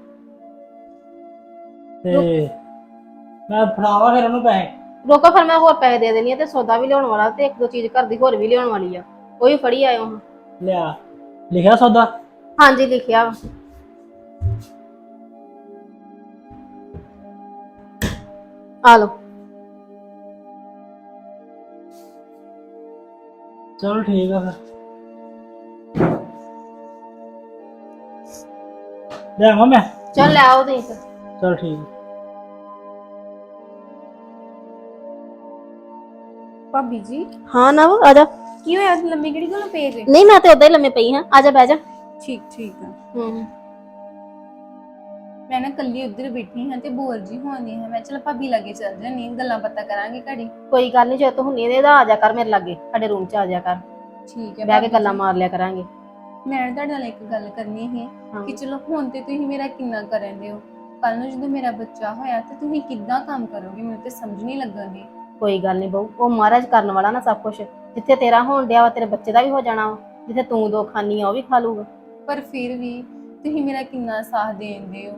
ਤੇ ਮੈਂ ਫੜਾਵਾ ਫਿਰ ਉਹਨੂੰ ਪੈਸੇ। ਰੋਕੋ ਫਿਰ ਮੈਂ ਹੋਰ ਪੈਸੇ ਦੇ ਦੇਣੀ ਆ ਤੇ ਸੌਦਾ ਵੀ ਲਿਆਉਣ ਵਾਲਾ ਤੇ ਇੱਕ ਦੋ ਚੀਜ਼ ਘਰ ਦੀ ਹੋਰ ਵੀ ਲਿਆਉਣ ਵਾਲੀ ਆ। ਉਹ ਵੀ ਫੜੀ ਆਇਓ ਹਾਂ ਲਿਆ। ਲਿਖਿਆ ਸੌਦਾ? ਹਾਂਜੀ ਲਿਖਿਆ ਵਾ। ਆ ਚਲੋ ਠੀਕ ਆ ਫਿਰ। ਲਿਆਵਾਂ ਮੈਂ? ਚੱਲ ਲੈ ਆਓ ਦੇਖ ਚਲ ਠੀਕ। ਭਾਬੀ ਜੀ। ਹਾਂ ਨਾ ਆ ਜਾ। ਕੀ ਹੋਇਆ? ਲੰਮੀ ਕਿਹੜੀ ਗੱਲ ਪਏ ਜੇ? ਨਹੀਂ ਮੈਂ ਤੇ ਉਦਾਂ ਹੀ ਲੰਮੇ ਪਈ ਹਾਂ। ਆ ਜਾ ਬਹਿ ਜਾ। ਠੀਕ ਠੀਕ ਆ। ਹੂੰ। ਮੈਂ ਨਾ ਕੱਲੀ ਉੱਧਰ ਬੈਠੀ ਹਾਂ ਤੇ ਬੋਰ ਜੀ ਹੋਣੀ ਹੈ। ਮੈਂ ਚਲ ਭਾਬੀ ਲਾਗੇ ਚੱਲ ਜਾਂਦੀ ਹਾਂ ਗੱਲਾਂ ਬਾਤਾਂ ਕਰਾਂਗੇ ਘੜੀ। ਕੋਈ ਗੱਲ ਨਹੀਂ ਜੇ ਤੂੰ ਹੁੰਨੀ ਇਹਦੇ ਆ ਜਾ ਕਰ ਮੇਰੇ ਲਾਗੇ। ਸਾਡੇ ਰੂਮ 'ਚ ਆ ਜਾ ਕਰ। ਠੀਕ ਹੈ ਬਹਿ ਕੇ ਗੱਲਾਂ। ਮਾਰ ਲਿਆ ਕਰਾਂਗੇ। ਮੈਂ ਤੁਹਾਡੇ ਨਾਲ ਇੱਕ ਗੱਲ ਕਰਨੀ ਹੈ ਹਾਂ। ਕਿ ਚਲੋ ਹੁਣ ਤੇ ਤੁਸੀਂ ਮੇਰਾ ਕਿੰਨਾ ਕਰਨ ਦੇ ਹੋ ਕੱਲ ਨੂੰ ਜਦੋਂ ਮੇਰਾ ਬੱਚਾ ਹੋਇਆ ਤੇ ਤੁਸੀਂ ਕਿੱਦਾਂ ਕੰਮ ਕਰੋਗੇ? ਮੈਨੂੰ ਤੇ ਸਮਝ ਨਹੀਂ ਲੱਗਣੀ। ਕੋਈ ਗੱਲ ਨਹੀਂ ਬਹੂ ਉਹ ਮਹਾਰਾਜ ਕਰਨ ਵਾਲਾ ਨਾ ਸਭ ਕੁਝ ਜਿੱਥੇ ਤੇਰਾ ਹੋਣ ਡਿਆ ਵਾ ਤੇਰੇ ਬੱਚੇ ਦਾ ਵੀ ਹੋ ਜਾਣਾ ਵਾ। ਜਿੱਥੇ ਤੂੰ ਦੋ ਖਾਨੀ ਆ ਉਹ ਵੀ ਖਾ ਲੂਗਾ ਪਰ ਫਿਰ ਵੀ ਤੁਸੀਂ ਮੇਰਾ ਕਿੰਨਾ ਸਾਥ ਦੇਂਦੇ ਹੋ।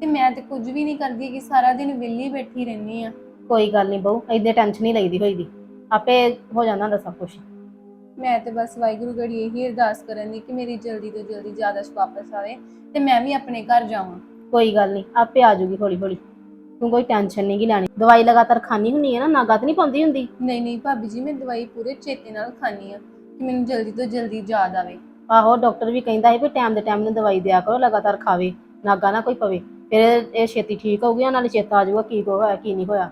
ਤੇ ਮੈਂ ਤੇ ਕੁਝ ਵੀ ਨਹੀਂ ਕਰਦੀ ਕਿ ਸਾਰਾ ਦਿਨ ਵਿਹਲੀ ਬੈਠੀ ਰਹਿੰਦੀ ਆ। ਕੋਈ ਗੱਲ ਨਹੀਂ ਬਹੂ ਐਦੇ ਟੈਨਸ਼ਨ ਨਹੀਂ ਲਈਦੀ ਹੋਈਦੀ। ਆਪੇ ਹੋ ਜਾਂਦਾ ਹੁੰਦਾ ਸਭ ਕੁਝ ਮੈਂ ਤੇ ਬਸ ਵਾਹਿਗੁਰੂ ਗੜੀ ਇਹੀ ਅਰਦਾਸ ਕਰਨ ਦੀ ਕਿ ਮੇਰੀ ਜਲਦੀ ਤੋਂ ਜਲਦੀ ਜ਼ਿਆਦਾ ਵਾਪਸ ਆਵੇ ਤੇ ਮੈਂ ਵੀ ਆਪਣੇ ਘਰ ਜਾਵਾਂ। ਕੋਈ ਗੱਲ ਨਹੀਂ ਆਪੇ ਆ ਜਾਊਗੀ ਹੌਲੀ ਹੌਲੀ। ਤੂੰ ਕੋਈ ਟੈਨਸ਼ਨ ਨਹੀਂ ਗੀ ਲੈਣੀ। ਦਵਾਈ ਲਗਾਤਾਰ ਖਾਣੀ ਹੁੰਨੀ ਹੈ ਨਾ ਨਾਗਤ ਨਹੀਂ ਪਾਉਂਦੀ ਹੁੰਦੀ? ਨਹੀਂ ਨਹੀਂ ਭਾਬੀ ਜੀ ਮੈਂ ਦਵਾਈ ਪੂਰੇ ਚੇਤੇ ਨਾਲ ਖਾਣੀ ਆ ਕਿ ਮੈਨੂੰ ਜਲਦੀ ਤੋਂ ਜਲਦੀ ਯਾਦ ਆਵੇ। ਆਹੋ ਡਾਕਟਰ ਵੀ ਕਹਿੰਦਾ ਸੀ ਵੀ ਟਾਈਮ ਦੇ ਟਾਈਮ ਨੂੰ ਦਵਾਈ ਦਿਆ ਕਰੋ ਲਗਾਤਾਰ ਖਾਵੇ। ਨਾਗਾ ਨਾ ਕੋਈ ਪਵੇ। ਫਿਰ ਇਹ ਛੇਤੀ ਠੀਕ ਹੋਊਗੀ ਨਾਲੇ ਚੇਤਾ ਆ ਜਾਊਗਾ ਕੀ ਕੋ ਹੋਇਆ ਕੀ ਨਹੀਂ ਹੋਇਆ।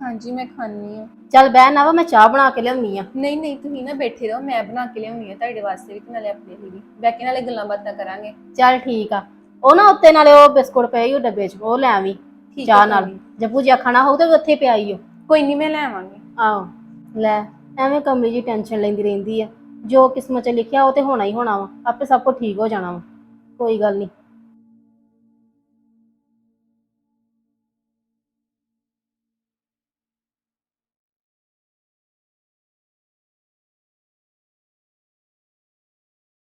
ਹਾਂਜੀ ਮੈਂ ਖਾਣੀ ਆ ਚੱਲ ਬਹਿ ਨਾ ਵਾ ਮੈਂ ਚਾਹ ਬਣਾ ਕੇ ਲਿਆਉਣੀ ਆ। ਨਹੀਂ ਨਹੀਂ ਤੁਸੀਂ ਨਾ ਬੈਠੇ ਰਹੋ ਮੈਂ ਬਣਾ ਕੇ ਲਿਆਉਣੀ ਆ ਤੁਹਾਡੇ ਵਾਸਤੇ ਵੀ ਤੇ ਨਾਲੇ ਆਪਣੇ ਲਈ ਵੀ। ਬੈ ਕੇ ਨਾਲੇ ਗੱਲਾਂ ਬਾਤਾਂ ਕਰਾਂਗੇ। ਚੱਲ ਠੀਕ ਆ। ਉਹ ਨਾ ਉੱਤੇ ਨਾਲੇ ਉਹ ਬਿਸਕੁਟ ਪਏ ਉਹ ਡੱਬੇ 'ਚ ਉਹ ਲੈ ਆਵੀਂ ਠੀਕ ਚਾਹ ਹੈ ਨਾਲ। ਜੇ ਭੁਜੀਆ ਖਾਣਾ ਹੋਊ ਤੇ ਉੱਥੇ ਪਿਆਈ ਓ। ਕੋਈ ਨਹੀਂ ਮੈਂ ਲੈ ਆਵਾਂਗੀ। ਆਹੋ ਲੈ ਐਵੇਂ ਕਮਲੀ ਜੀ ਟੈਨਸ਼ਨ ਲੈਂਦੀ ਰਹਿੰਦੀ ਆ। ਜੋ ਕਿਸਮਤ 'ਚ ਲਿਖਿਆ ਉਹ ਤੇ ਹੋਣਾ ਹੀ ਹੋਣਾ ਵਾ ਆਪੇ ਸਭ ਕੁਝ ਠੀਕ ਹੋ ਜਾਣਾ ਵਾ। ਕੋਈ ਗੱਲ ਨਹੀਂ।